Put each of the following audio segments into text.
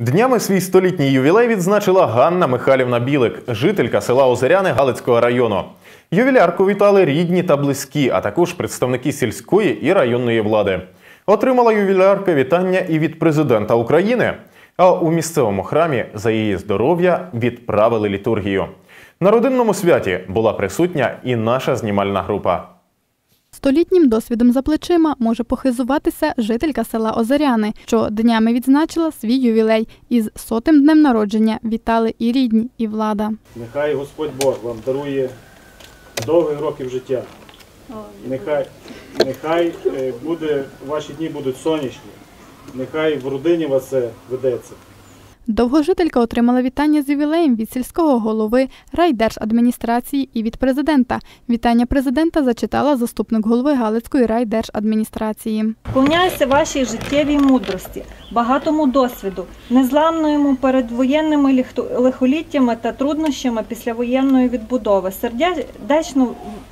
Днями свій столітній ювілей відзначила Ганна Михайлівна Білик, жителька села Озеряни Галицького району. Ювілярку вітали рідні та близькі, а також представники сільської і районної влади. Отримала ювілярка вітання і від президента України. А у місцевому храмі за її здоров'я відправили літургію. На родинному святі була присутня і наша знімальна група. Столітнім досвідом за плечима може похизуватися жителька села Озеряни, що днями відзначила свій ювілей. Із сотим днем народження вітали і рідні, і влада. Нехай Господь Бог вам дарує довгих років життя. Нехай, нехай е, буде, ваші дні будуть сонячні. Нехай в родині вас все ведеться. Довгожителька отримала вітання з ювілеєм від сільського голови райдержадміністрації і від президента. Вітання президента зачитала заступник голови Галицької райдержадміністрації. Повняйся вашій життєвій мудрості, багатому досвіду, незламному перед воєнними ліхту- лихоліттями та труднощами післявоєнної відбудови. Сердечно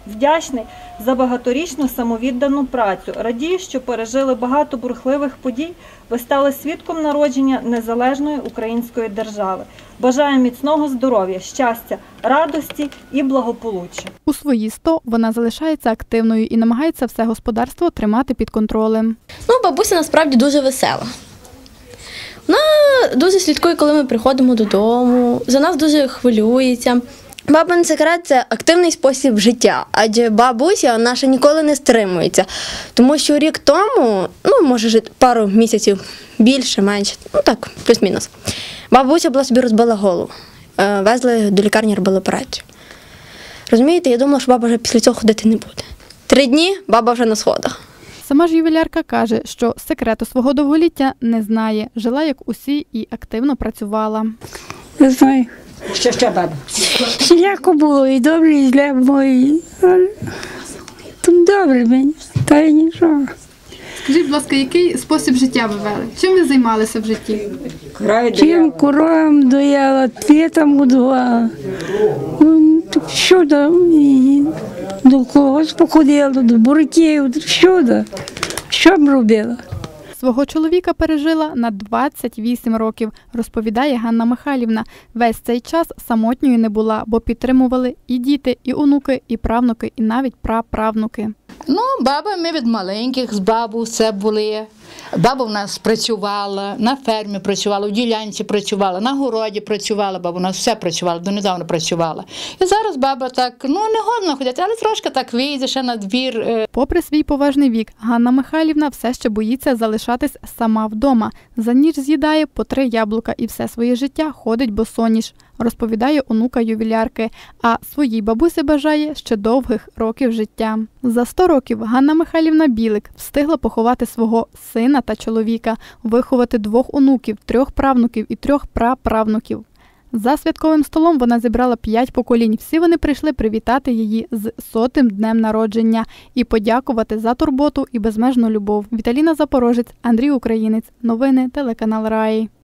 вдячний за багаторічну самовіддану працю. Радію, що пережили багато бурхливих подій. Ви стали свідком народження незалежної української держави. Бажаю міцного здоров'я, щастя, радості і благополуччя. У свої 100 вона залишається активною і намагається все господарство тримати під контролем. Ну, бабуся насправді дуже весела. Вона дуже слідкує, коли ми приходимо додому, за нас дуже хвилюється. Бабин секрет це активний спосіб життя, адже бабуся наша ніколи не стримується. Тому що рік тому, ну може жити пару місяців більше, менше, ну так, плюс-мінус. Бабуся була собі розбила голову. Е, Везли до лікарні робили операцію. Розумієте, я думала, що баба вже після цього ходити не буде. Три дні баба вже на сходах. Сама ж ювілярка каже, що секрету свого довголіття не знає, жила як усі і активно працювала. Не знаю. Що ще баба? Всіляко було і добре, і зле було, і добре мені, та й нічого. Скажіть, будь ласка, який спосіб життя ви вели? Чим ви займалися в житті? Чим коровам дояла, твітам будувала. Ну, так Щодо, до когось походила, до буряків, щодо. Що б робила? Свого чоловіка пережила на 28 років, розповідає Ганна Михайлівна. Весь цей час самотньою не була, бо підтримували і діти, і онуки, і правнуки, і навіть праправнуки. Ну, баба, ми від маленьких з бабу все були. Баба в нас працювала, на фермі працювала, у ділянці працювала, на городі працювала, баба у нас все працювала, донедавна працювала. І зараз баба так, ну не годно ходити, але трошки так вийде ще на двір. е, Попри свій поважний вік, Ганна Михайлівна все ще боїться залишатись сама вдома. За ніч з'їдає по три яблука і все своє життя ходить босоніж, розповідає онука ювілярки. А своїй бабусі бажає ще довгих років життя. За 100 років Ганна Михайлівна Білик встигла поховати свого сина та чоловіка, виховати двох онуків, трьох правнуків і трьох праправнуків. За святковим столом вона зібрала п'ять поколінь. Всі вони прийшли привітати її з сотим днем народження і подякувати за турботу і безмежну любов. Віталіна Запорожець, Андрій Українець. Новини телеканал Раї.